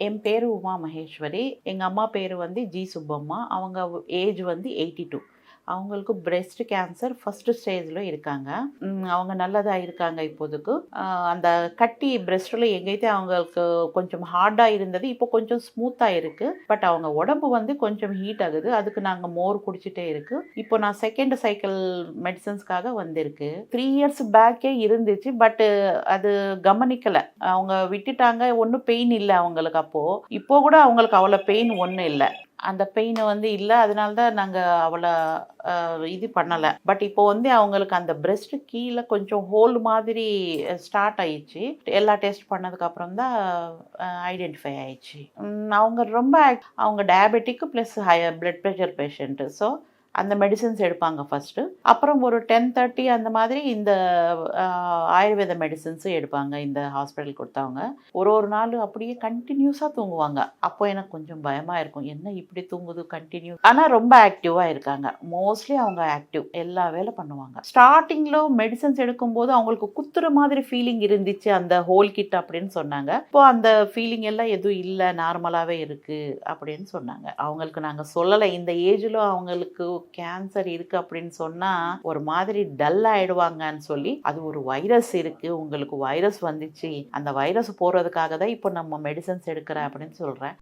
என் பேர் உமா மகேஸ்வரி. எங்கள் அம்மா பேர் வந்து ஜி சுப்பம்மா. அவங்க ஏஜ் வந்து எயிட்டி டூ அவங்களுக்கு பிரெஸ்ட் கேன்சர் ஃபர்ஸ்ட் ஸ்டேஜில் இருக்காங்க. அவங்க நல்லதாக இருக்காங்க இப்போதுக்கு. அந்த கட்டி பிரெஸ்ட்டில் எங்கேயுமே அவங்களுக்கு கொஞ்சம் ஹார்டாக இருந்தது இப்போ கொஞ்சம் ஸ்மூத்தாக இருக்குது பட் அவங்க உடம்பு வந்து கொஞ்சம் ஹீட் ஆகுது. அதுக்கு நாங்கள் மோர் குடிச்சிட்டே இருக்குது இப்போ நான் செகண்ட் சைக்கிள் மெடிசன்ஸ்க்காக வந்திருக்கு. த்ரீ இயர்ஸ் பேக்கே இருந்துச்சு பட்டு அது கவனிக்கலை. அவங்க விட்டுட்டாங்க ஒன்றும் பெயின் இல்லை அவங்களுக்கு அப்போது இப்போ கூட அவங்களுக்கு அவ்வளோ பெயின் ஒன்றும் இல்லை. அந்த பெயினை வந்து இல்லை அதனால தான் நாங்கள் அவளை இது பண்ணலை. பட் இப்போ வந்து அவங்களுக்கு அந்த பிரெஸ்ட் கீழே கொஞ்சம் ஹோல் மாதிரி ஸ்டார்ட் ஆயிடுச்சு. எல்லா டெஸ்ட் பண்ணதுக்கப்புறம் தான் ஐடென்டிஃபை ஆயிடுச்சு. அவங்க ரொம்ப அவங்க diabetic plus high blood pressure patient so அந்த மெடிசின்ஸ் எடுப்பாங்க ஃபஸ்ட்டு அப்புறம் ஒரு டென் தேர்ட்டி அந்த மாதிரி இந்த ஆயுர்வேத மெடிசின்ஸும் எடுப்பாங்க இந்த ஹாஸ்பிட்டல் கொடுத்தவங்க. ஒரு ஒரு நாள் அப்படியே கண்டினியூஸாக தூங்குவாங்க. அப்போ எனக்கு கொஞ்சம் பயமாக இருக்கும். என்ன இப்படி தூங்குது கண்டினியூ ஆனால் ரொம்ப ஆக்டிவாக இருக்காங்க. மோஸ்ட்லி அவங்க ஆக்டிவ் எல்லா வேலை பண்ணுவாங்க. ஸ்டார்டிங்கில் மெடிசன்ஸ் எடுக்கும்போது அவங்களுக்கு குத்துற மாதிரி ஃபீலிங் இருந்துச்சு அந்த ஹோல் கிட் அப்படின்னு சொன்னாங்க. இப்போ அந்த ஃபீலிங் எல்லாம் எதுவும் இல்லை நார்மலாகவே இருக்குது அப்படின்னு சொன்னாங்க. அவங்களுக்கு நாங்கள் சொல்லலை. இந்த ஏஜில் அவங்களுக்கு கேன்சர் இருக்குது அப்படின்னு சொன்னால் ஒரு மாதிரி டல் ஆயிடுவாங்கன்னு சொல்லி அது ஒரு வைரஸ் இருக்குது உங்களுக்கு வைரஸ் வந்துச்சு அந்த வைரஸ் போகிறதுக்காக தான் இப்போ நம்ம மெடிசன்ஸ் எடுக்கிறேன் அப்படின்னு சொல்கிறேன்